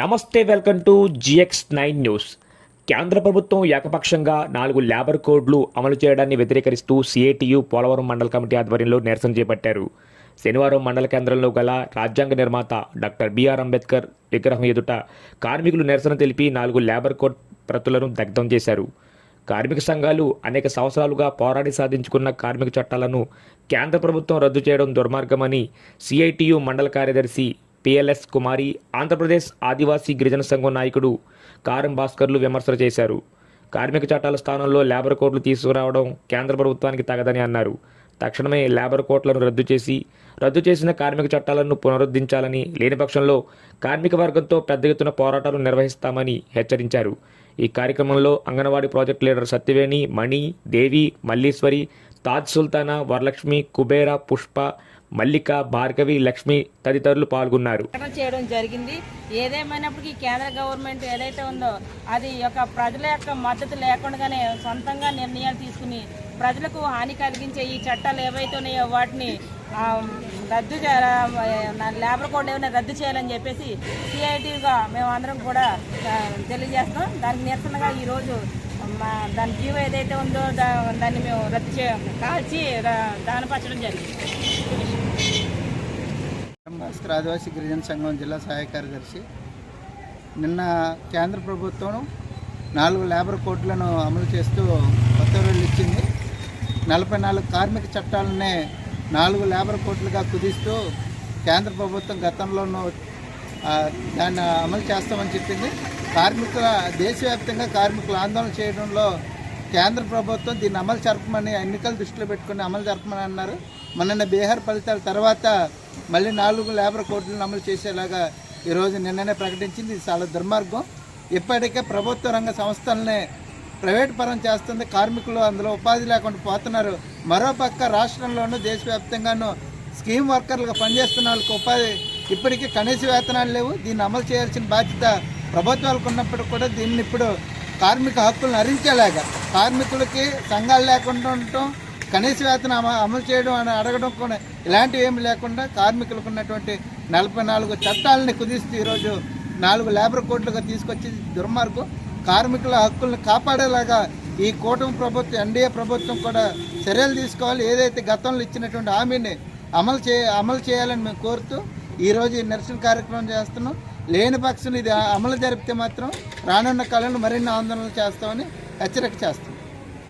నమస్తే welcome to GX nine news. కేంద్ర ప్రభుత్వం ఏకపక్షంగా నాలుగు లేబర్ కోడ్లు అమలు చేయడాన్ని వ్యతిరేకరిస్తూ సిఐటియు పోలవరం మండల కమిటీ ఆధ్వర్యంలో నిరసన చేపట్టారు. శనివారం మండల కేంద్రంలో గల రాజ్యాంగ నిర్మాత డాక్టర్ బిఆర్ అంబేద్కర్ విగ్రహం ఎదుట కార్మికులు నిరసన తెలిపి నాలుగు లేబర్ కోడ్ ప్రతులను దగ్ధం చేశారు. కార్మిక సంఘాలు అనేక సంవత్సరాలుగా పోరాడి సాధించుకున్న కార్మిక చట్టాలను కేంద్ర ప్రభుత్వం రద్దు చేయడం దుర్మార్గమని సిఐటియు మండల కార్యదర్శి పిఎల్ఎస్ కుమారి ఆంధ్రప్రదేశ్ ఆదివాసీ గిరిజన సంఘం నాయకుడు కారం భాస్కర్లు విమర్శలు చేశారు. కార్మిక చట్టాల స్థానంలో లేబర్ కోడ్లు తీసుకురావడం కేంద్ర ప్రభుత్వానికి తగదని అన్నారు. తక్షణమే లేబర్ కోట్లను రద్దు చేసి రద్దు చేసిన కార్మిక చట్టాలను పునరుద్ధరించాలని లేని పక్షంలో కార్మిక వర్గంతో పెద్ద ఎత్తున పోరాటాలు నిర్వహిస్తామని హెచ్చరించారు. ఈ కార్యక్రమంలో అంగన్వాడీ ప్రాజెక్ట్ లీడర్ సత్యవేణి మణి దేవి మల్లీశ్వరి తాజ్ సుల్తానా వరలక్ష్మి కుబేర పుష్ప మల్లిక భార్గవి లక్ష్మి తదితరులు పాల్గొన్నారు. చేయడం జరిగింది. ఏదేమైనప్పటికీ కేంద్ర గవర్నమెంట్ ఏదైతే ఉందో అది యొక్క ప్రజల యొక్క మద్దతు లేకుండానే సొంతంగా నిర్ణయాలు తీసుకుని ప్రజలకు హాని కలిగించే ఈ చట్టాలు ఏవైతే ఉన్నాయో వాటిని రద్దు లేబర్ కోడ్ ఏమైనా రద్దు చేయాలని చెప్పేసి సిఐటిగా మేము అందరం కూడా తెలియజేస్తాం దానికి నిరసనగా ఈరోజు మా దాని జీవ ఏదైతే ఉందో దా దాన్ని మేము రద్దు చే కాల్చి దా- దానపరచడం జరిగింది. భాస్కర్ ఆదివాసీ గిరిజన సంఘం జిల్లా సహాయ కార్యదర్శి. నిన్న కేంద్ర ప్రభుత్వం నాలుగు లేబర్ కోడ్లను అమలు చేస్తూ ఉత్తర్వులు ఇచ్చింది. నలభై నాలుగు కార్మిక చట్టాలనే నాలుగు లేబర్ కోడ్లుగా కుదిస్తూ కేంద్ర ప్రభుత్వం గతంలోనూ దాన్ని అమలు చేస్తామని చెప్పింది. కార్మికుల దేశవ్యాప్తంగా కార్మికులు ఆందోళన చేయడంలో కేంద్ర ప్రభుత్వం దీన్ని అమలు జరపమని ఎన్నికలు దృష్టిలో పెట్టుకుని అమలు జరపమని అన్నారు. మొన్న బీహార్ ఫలితాల తర్వాత మళ్ళీ నాలుగు లేబర్ కోర్టులను అమలు చేసేలాగా ఈరోజు నిన్ననే ప్రకటించింది. ఇది చాలా దుర్మార్గం. ఇప్పటికే ప్రభుత్వ రంగ సంస్థలనే ప్రైవేట్ పరం చేస్తుంది. కార్మికులు అందులో ఉపాధి లేకుండా పోతున్నారు. మరోపక్క రాష్ట్రంలోనూ దేశవ్యాప్తంగానూ స్కీమ్ వర్కర్లుగా పనిచేస్తున్న వాళ్ళకి ఉపాధి ఇప్పటికీ కనీస వేతనాలు లేవు. దీన్ని అమలు చేయాల్సిన బాధ్యత ప్రభుత్వాలకు ఉన్నప్పుడు కూడా దీన్ని ఇప్పుడు కార్మిక హక్కులను హరించేలాగా కార్మికులకి సంఘాలు లేకుండా ఉండటం కనీస వేతనం అమలు చేయడం అని అడగడం కూడా ఇలాంటివి ఏమి లేకుండా కార్మికులకు ఉన్నటువంటి నలభై నాలుగు చట్టాలని కుదిస్తూ ఈరోజు నాలుగు లేబర్ కోడ్లుగా తీసుకొచ్చి దుర్మార్గం. కార్మికుల హక్కులను కాపాడేలాగా ఈ కూటమి ప్రభుత్వం ఎన్డీఏ ప్రభుత్వం కూడా చర్యలు తీసుకోవాలి. ఏదైతే గతంలో ఇచ్చినటువంటి హామీని అమలు చే అమలు చేయాలని మేము కోరుతూ ఈరోజు ఈ నిరసన కార్యక్రమం చేస్తున్నాం. లేని పక్షం ఇది అమలు జరిపితే మాత్రం రానున్న కాలంలో మరిన్ని ఆందోళనలు చేస్తామని హెచ్చరిక చేస్తున్నాం.